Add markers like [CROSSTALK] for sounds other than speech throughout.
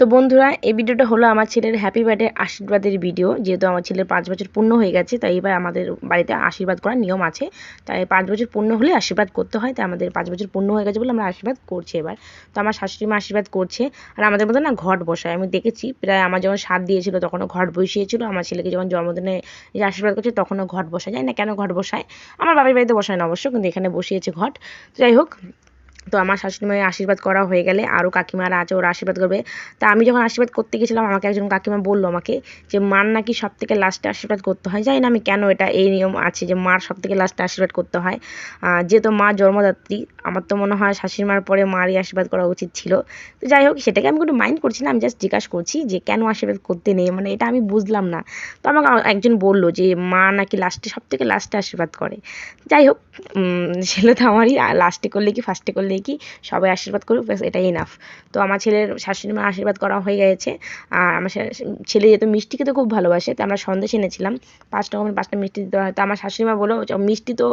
তো বন্ধুরা, এই ভিডিওটা হলো আমার ছেলের হ্যাপি বার্থডে আশীর্বাদের ভিডিও যেহেতু আমার ছেলের পাঁচ বছর পূর্ণ হয়ে গেছে, তাই এবার আমাদের বাড়িতে আশীর্বাদ করার নিয়ম আছে। তাই পাঁচ বছর পূর্ণ হলে আশীর্বাদ করতে হয়, তাই আমাদের পাঁচ বছর পূর্ণ হয়ে গেছে বলে আমরা আশীর্বাদ করছি এবার। তো আমার শাশুড়ি মা আশীর্বাদ করছে, আর আমাদের মধ্যে না ঘট বসায়। আমি দেখেছি, প্রায় আমার যখন স্বাদ দিয়েছিল, তখনও ঘট বসিয়েছিল। আমার ছেলেকে যখন জন্মদিনে যে আশীর্বাদ করছে, তখনও ঘট বসায়। যায় না কেন ঘট বসায়। আমার বাবার বাড়িতে বসায় না অবশ্য, কিন্তু এখানে বসিয়েছে ঘট। যাই হোক তো আমার শাশুড়ি মায়ের আশীর্বাদ করা হয়ে গেলে আরও কাকিমারা আছে, ওরা আশীর্বাদ করবে। তা আমি যখন আশীর্বাদ করতে গেছিলাম, আমাকে একজন কাকিমা বলল আমাকে যে, মার নাকি সব থেকে লাস্টে আশীর্বাদ করতে হয়? জানি না আমি কেন এটা, এই নিয়ম আছে যে, মার সব থেকে লাস্টে আশীর্বাদ করতে হয়। যেহেতু মা জন্মদাত্রী, আমার তো মনে হয় শাশুড়ি মার পরে মারই আশীর্বাদ করা উচিত ছিল। তো যাই হোক, সেটাকে আমি কোনো মাইন্ড করছি না, আমি জাস্ট জিজ্ঞাসা করছি যে, কেন আশীর্বাদ করতে নেই? মানে এটা আমি বুঝলাম না। তো আমাকে একজন বলল যে, মা নাকি লাস্টে সব থেকে লাস্টে আশীর্বাদ করে? যাই হোক ছেলে তো আমারই লাস্টে করলে কি ফার্স্টে করলে কি, সবাই আশীর্বাদ করুক, ব্যাস, এটাই ইনাফ তো আমার ছেলের শাশুড়ি মা আশীর্বাদ করা হয়ে গেছে। আর আমার ছেলে যেহেতু মিষ্টি খেতে খুব ভালোবাসে তো আমরা সন্দেশ এনেছিলাম। পাঁচ রকমের পাঁচটা মিষ্টি দিতে হয়। তো আমার শাশুড়ি মা বলো মিষ্টি তো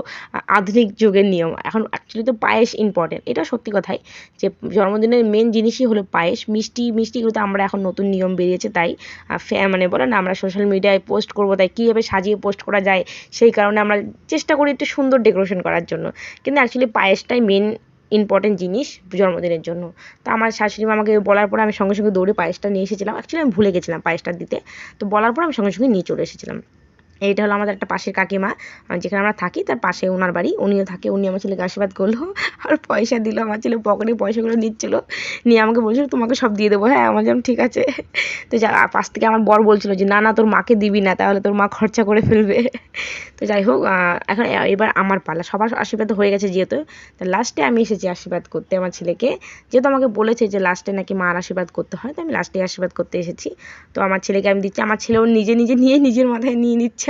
আধুনিক যুগের নিয়ম। এখন অ্যাকচুয়ালি তো পায়েস ইম্পর্টেন্ট এটা সত্যি কথাই যে জন্মদিনের মেন জিনিসই হলো পায়েস। মিষ্টি মিষ্টিগুলোতে আমরা এখন নতুন নিয়ম বেরিয়েছে, তাই মানে বলে না, আমরা সোশ্যাল মিডিয়ায় পোস্ট করব, তাই কীভাবে সাজিয়ে পোস্ট করা যায়, সেই কারণে আমরা চেষ্টা করি একটু সুন্দর ডেকোরেশন করার জন্য। কিন্তু অ্যাকচুয়ালি পায়েসটাই মেন ইম্পর্টেন্ট জিনিস জন্মদিনের জন্য। তো আমার শাশুড়ি মা আমাকে বলার পর আমি সঙ্গে সঙ্গে দৌড়ে পায়েসটা নিয়ে এসেছিলাম। অ্যাকচুয়ালি আমি ভুলে গেছিলাম পায়েসটা দিতে। তো বলার পর আমি সঙ্গে সঙ্গে নিয়ে চলে এসেছিলাম। এইটা হলো আমাদের একটা পাশের কাকিমা যেখানে আমরা থাকি, তার পাশে ওনার বাড়ি। উনিও থাকে, উনি আমার ছেলেকে আশীর্বাদ করল, আর পয়সা দিল, আমার ছেলে পকেটে পয়সাগুলো নিচ্ছিল। নিয়ে আমাকে বলছিল, তোমাকে সব দিয়ে দেবো। হ্যাঁ আমার যেমন ঠিক আছে। তো যা পাশ থেকে আমার বর বলছিল যে, না না, তোর মাকে দিবি না, তাহলে তোর মা খরচা করে ফেলবে। তো যাই হোক এখন এবার আমার পালা। সবার আশীর্বাদ হয়ে গেছে যেহেতু। তো লাস্টে আমি এসেছি আশীর্বাদ করতে আমার ছেলেকে। যেহেতু আমাকে বলেছে যে লাস্টে নাকি মার আশীর্বাদ করতে হয়, তো আমি লাস্টে আশীর্বাদ করতে এসেছি। তো আমার ছেলেকে আমি দিচ্ছি। আমার ছেলেও নিজে নিজে নিয়ে নিজের মাথায় নিয়ে নিচ্ছে।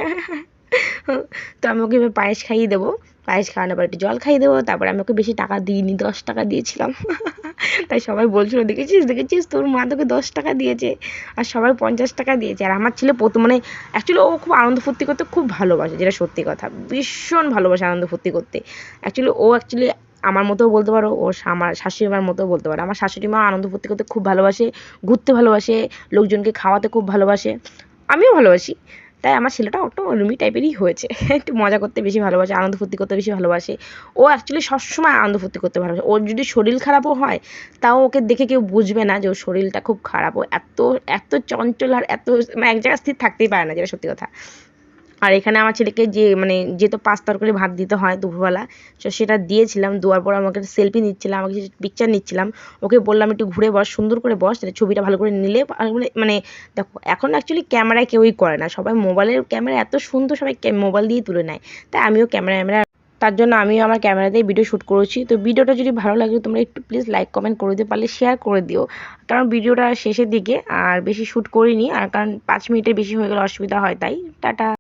তো আমি ওকে এবার পায়েস খাইয়ে দেবো। পায়েস খাওয়ানোর পর একটু জল খাইয়ে দেবো। তারপরে আমি ওকে বেশি টাকা দিইনি, দশ টাকা দিয়েছিলাম। [LAUGHS] তাই সবাই বলছিল, দেখেছিস দেখেছিস? তোর মা তোকে দশ টাকা দিয়েছে আর সবাই পঞ্চাশ টাকা দিয়েছে। আর আমার ছেলে প্রথম মানে অ্যাকচুয়ালি ও খুব আনন্দ ফুর্তি করতে খুব ভালোবাসে, যেটা সত্যি কথা। ভীষণ ভালোবাসে আনন্দ ফুর্তি করতে। অ্যাকচুয়ালি ও অ্যাকচুয়ালি আমার মতোও বলতে পারো, ও আমার শাশুড়ি মার মতোও বলতে পারো। আমার শাশুড়ি মা আনন্দ ফুর্তি করতে খুব ভালোবাসে, ঘুরতে ভালোবাসে, লোকজনকে খাওয়াতে খুব ভালোবাসে। আমিও ভালোবাসি। তাই আমার ছেলেটা একটু রুমি টাইপেরই হয়েছে। একটু মজা করতে বেশি ভালোবাসে, আনন্দ ফুর্তি করতে বেশি ভালোবাসে। ও অ্যাকচুয়ালি সবসময় আনন্দ ফুর্তি করতে ভালোবাসে। ওর যদি শরীর খারাপও হয়, তাও ওকে দেখে কেউ বুঝবে না যে ওর শরীরটা খুব খারাপ। ও এত এত চঞ্চল আর এত মানে এক জায়গায় স্থির থাকতেই পারে না, যেটা সত্যি কথা। আর এখানে আমার ছেলেকে যে মানে যেহেতু পাঁচ তরকারি ভাত দিতে হয় দুপুরবেলা, তো সেটা দিয়েছিলাম, দেওয়ার পর আমাকে সেলফি নিচ্ছিলাম, আমাকে পিকচার নিচ্ছিলাম। ওকে বললাম, একটু ঘুরে বস, সুন্দর করে বস ছবিটা ভালো করে নিলে মানে দেখো, এখন অ্যাকচুয়ালি ক্যামেরায় কেউই করে না। সবাই মোবাইলের ক্যামেরা এত সুন্দর সবাই মোবাইল দিয়ে তুলে নেয়। তাই আমিও ক্যামেরা ক্যামেরা তার জন্য আমিও আমার ক্যামেরাতেই ভিডিও শ্যুট করেছি। তো ভিডিওটা যদি ভালো লাগে, তোমরা একটু প্লিজ লাইক কমেন্ট করে দিতে পারলে শেয়ার করে দিও। কারণ ভিডিওটা শেষের দিকে, আর বেশি শ্যুট করিনি, আর কারণ পাঁচ মিনিটের বেশি হয়ে গেলে, অসুবিধা হয় তাই। টাটা।